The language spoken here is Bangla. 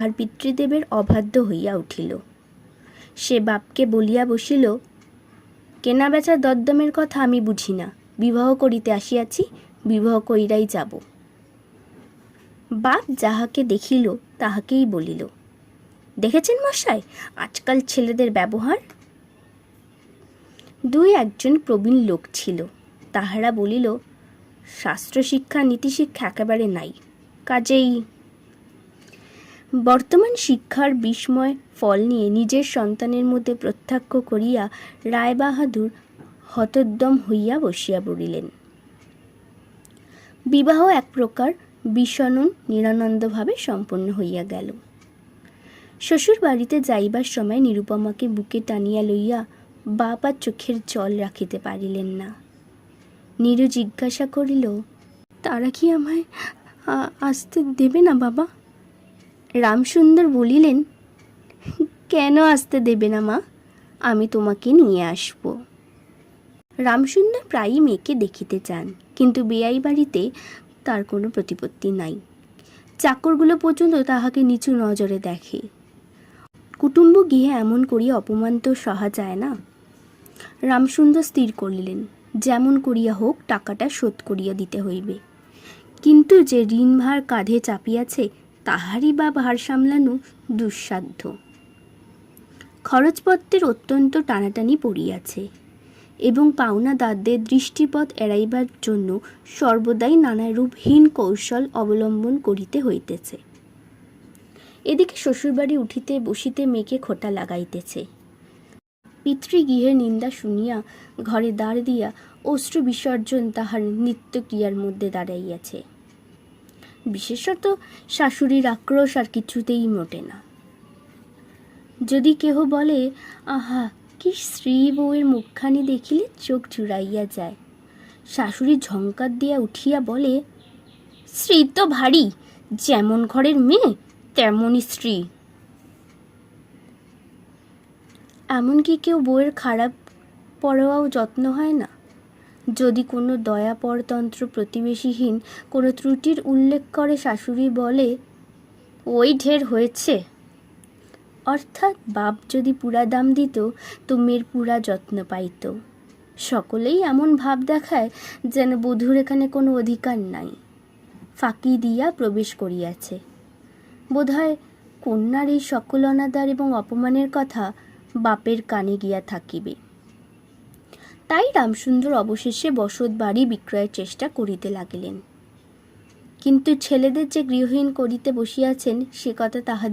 আর পিতৃদেবের অবাধ্য হইয়া উঠিল। সে বাপকে বলিয়া বসিল, কেনা বেচা দদ্দমের কথা আমি বুঝি না। বিবাহ করিতে আসিয়াছি, বিবাহ কইরাই যাব। বাপ যাহাকে দেখিল, তাহাকেই বলিল, দেখেছেন মশাই, আজকাল ছেলেদের ব্যবহার? দুই একজন প্রবীণ লোক ছিল। তাহারা বলিল শাস্ত্র শিক্ষা নীতিশিক্ষা একেবারে নাই। কাজেই বর্তমান শিক্ষার বিস্ময়, ফল নিয়ে নিজের সন্তানের মধ্যে প্রত্যক্ষ করিয়া রায়বাহাদুর হতোদ্যম হইয়া বসিয়া পড়িলেন। বিবাহ এক প্রকার বিষণন নিরানন্দভাবে সম্পন্ন হইয়া গেল। শ্বশুর বাড়িতে যাইবার সময় নিরুপমাকে বুকে টানিয়া লইয়া বাপ আর চোখের জল রাখিতে পারিলেন না। নীরু জিজ্ঞাসা করিল, তারা কি আমায় আসতে দেবে না বাবা? রামসুন্দর বলিলেন, কেন আসতে দেবে না মা? আমি তোমাকে নিয়ে আসব। রামসুন্দর প্রায়ই মেয়েকে দেখিতে চান, কিন্তু বেয়াই বাড়িতে তার কোনো প্রতিপত্তি নাই। চাকরগুলো পর্যন্ত তাহাকে নিচু নজরে দেখে। কুটুম্ব গিয়ে এমন করিয়া অপমান তো সহা যায় না। রামসুন্দর স্থির করিলেন, যেমন করিয়া হোক, টাকাটা শোধ করিয়া দিতে হইবে। কিন্তু যে ঋণভার কাঁধে চাপিয়াছে তাহারই বা ভার সামলানো দুঃসাধ্য। খরচপত্রের অত্যন্ত টানাটানি পড়িয়াছে এবং পাওনাদারদের দৃষ্টিপথ এড়াইবার জন্য সর্বদাই নানারূপহীন কৌশল অবলম্বন করিতে হইতেছে। এদিকে শ্বশুরবাড়ি উঠিতে বসিতে মেয়েকে খোটা লাগাইতেছে। পিতৃগৃহের নিন্দা শুনিয়া ঘরে দাঁড় দিয়া অশ্রু বিসর্জন তাহার নিত্যক্রিয়ার মধ্যে দাঁড়াইয়াছে। বিশেষত শাশুড়ির আক্রোশ আর কিছুতেই মোটে না। যদি কেহ বলে, আহা, কি স্ত্রী বউয়ের মুখখানি দেখিলে চোখ জুড়াইয়া যায়। শাশুড়ি ঝঙ্কার দিয়া উঠিয়া বলে, স্ত্রী তো ভারী, যেমন ঘরের মেয়ে, তেমনই স্ত্রী। এমনকি কেউ বউয়ের খারাপ পরোয়াও যত্ন হয় না। যদি কোনো দয়া পরতন্ত্র প্রতিবেশীহীন কোনো ত্রুটির উল্লেখ করে শাশুড়ি বলে, ওই ঢের হয়েছে। অর্থাৎ বাপ যদি পুরা দাম দিত, তো মেয়ের পুরা যত্ন পাইত। সকলেই এমন ভাব দেখায় যেন বধূর এখানে কোনো অধিকার নাই। ফাঁকি দিয়া প্রবেশ করিয়াছে। বোধহয় কন্যার এই সকল অনাদার এবং অপমানের কথা বাপের কানে গিয়া থাকিবে। তাই রামসুন্দর অবশেষে বসত বাড়ি বিক্রয়ের চেষ্টা করিতে লাগিলেন। কিন্তু ছেলেদের যে গৃহহীন করিতে বসিয়াছেন, সে কথা তাহাদের